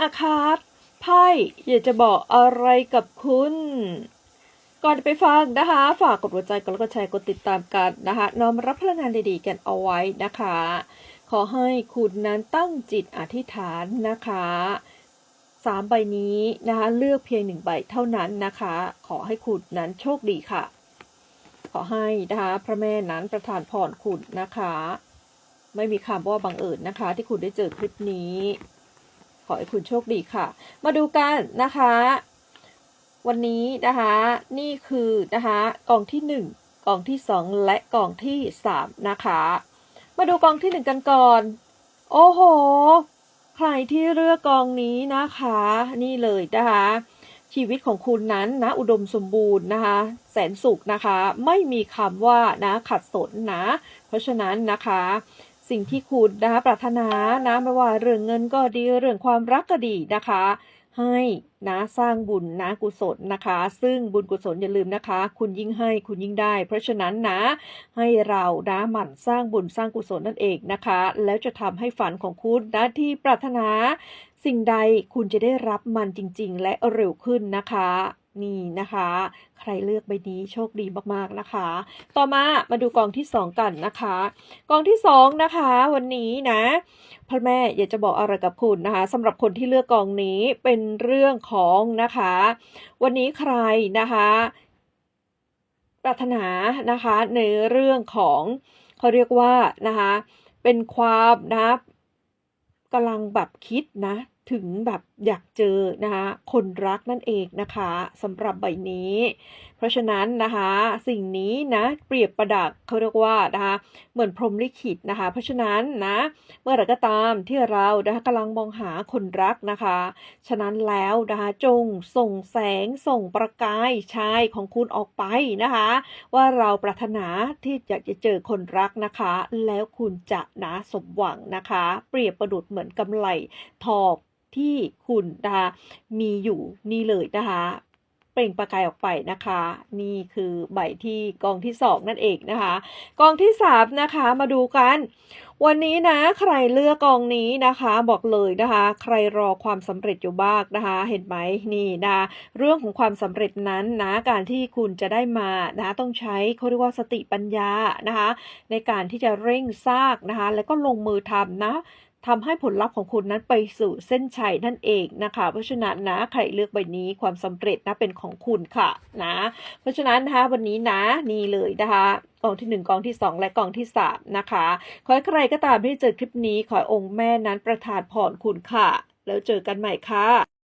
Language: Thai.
อะคร์ดไพ่อยากจะบอกอะไรกับคุณ ก่อนไปฟังนะคะ ฝากกดหัวใจกดไลค์กดแชร์กดติดตามกันนะคะน้อมรับพลังงานดีๆกันเอาไว้นะคะ ขอให้คุณนั้นตั้งจิตอธิษฐานนะคะสามใบนี้นะคะเลือกเพียงหนึ่งใบเท่านั้นนะคะ ขอให้คุณนั้นโชคดีค่ะ ขอให้นะคะพระแม่นั้นประทานพรคุณนะคะ ไม่มีคำว่าบังเอิญนะคะ ที่คุณได้เจอคลิปนี้ ขอให้คุณโชคดีค่ะ มาดูกันนะคะ วันนี้นะคะ นี่คือนะคะกองที่หนึ่งกองที่สองและกองที่สามนะคะ มาดูกองที่หนึ่งกันก่อน โอ้โห ใครที่เลือกกองนี้นะคะ นี่เลยนะคะชีวิตของคุณนั้นนะอุดมสมบูรณ์นะคะ แสนสุขนะคะ ไม่มีคำว่านะขัดสนนะ เพราะฉะนั้นนะคะ สิ่งที่คุณนะคะปรารถนานะไม่ว่าเรื่องเงินก็ดีเรื่องความรักก็ดีนะคะ ให้นะสร้างบุญนะกุศลนะคะ ซึ่งบุญกุศลอย่าลืมนะคะ คุณยิ่งให้คุณยิ่งได้ เพราะฉะนั้นนะ ให้เรานะหมั่นสร้างบุญสร้างกุศลนั่นเองนะคะ แล้วจะทำให้ฝันของคุณนะที่ปรารถนา สิ่งใดคุณจะได้รับมันจริง ๆ และเร็วขึ้นนะคะ นี่นะคะ ใครเลือกใบนี้โชคดีมากๆนะคะ ต่อมามาดูกองที่สองกันนะคะ กองที่สองนะคะ วันนี้นะพระแม่อยากจะบอกอะไรกับคุณนะคะสำหรับคนที่เลือกกองนี้เป็นเรื่องของนะคะ วันนี้ใครนะคะปรารถนานะคะในเรื่องของเขาเรียกว่านะคะเป็นความนะกำลังแบบคิดนะ ถึงแบบอยากเจอนะคะ คนรักนั่นเองนะคะสำหรับใบนี้ เพราะฉะนั้นนะคะ สิ่งนี้นะเปรียบประดักเขาเรียกว่านะคะเหมือนพรหมลิขิตนะคะ เพราะฉะนั้นนะเมื่อไรก็ตามที่เรานะคะกำลังมองหาคนรักนะคะ ฉะนั้นแล้วนะคะจงส่งแสงส่งประกายชายของคุณออกไปนะคะ ว่าเราปรารถนาที่อยากจะเจอคนรักนะคะ แล้วคุณจะนะสมหวังนะคะ เปรียบประดุดเหมือนกำไลทอง ที่คุณนะคะมีอยู่นี่เลยนะคะเปล่งประกายออกไปนะคะ นี่คือใบที่กองที่สองนั่นเองนะคะ กองที่สามนะคะมาดูกัน วันนี้นะใครเลือกกองนี้นะคะ บอกเลยนะคะ ใครรอความสำเร็จอยู่บ้างนะคะ เห็นไหมนี่นะเรื่องของความสำเร็จนั้นนะการที่คุณจะได้มานะต้องใช้เขาเรียกว่าสติปัญญานะคะ ในการที่จะเร่งสร้างนะคะ แล้วก็ลงมือทำนะ ทำให้ผลลัพธ์ของคุณนั้นไปสู่เส้นชัยนั่นเองนะคะ เพราะฉะนั้นนะใครเลือกใบนี้ความสำเร็จนะเป็นของคุณค่ะนะเพราะฉะนั้นนะคะวันนี้นะนี่เลยนะคะกองที่หนึ่งกองที่สองและกองที่สามนะคะ ขอให้ใครก็ตามที่เจอคลิปนี้ขอองค์แม่นั้นประทานพรคุณค่ะ แล้วเจอกันใหม่ค่ะ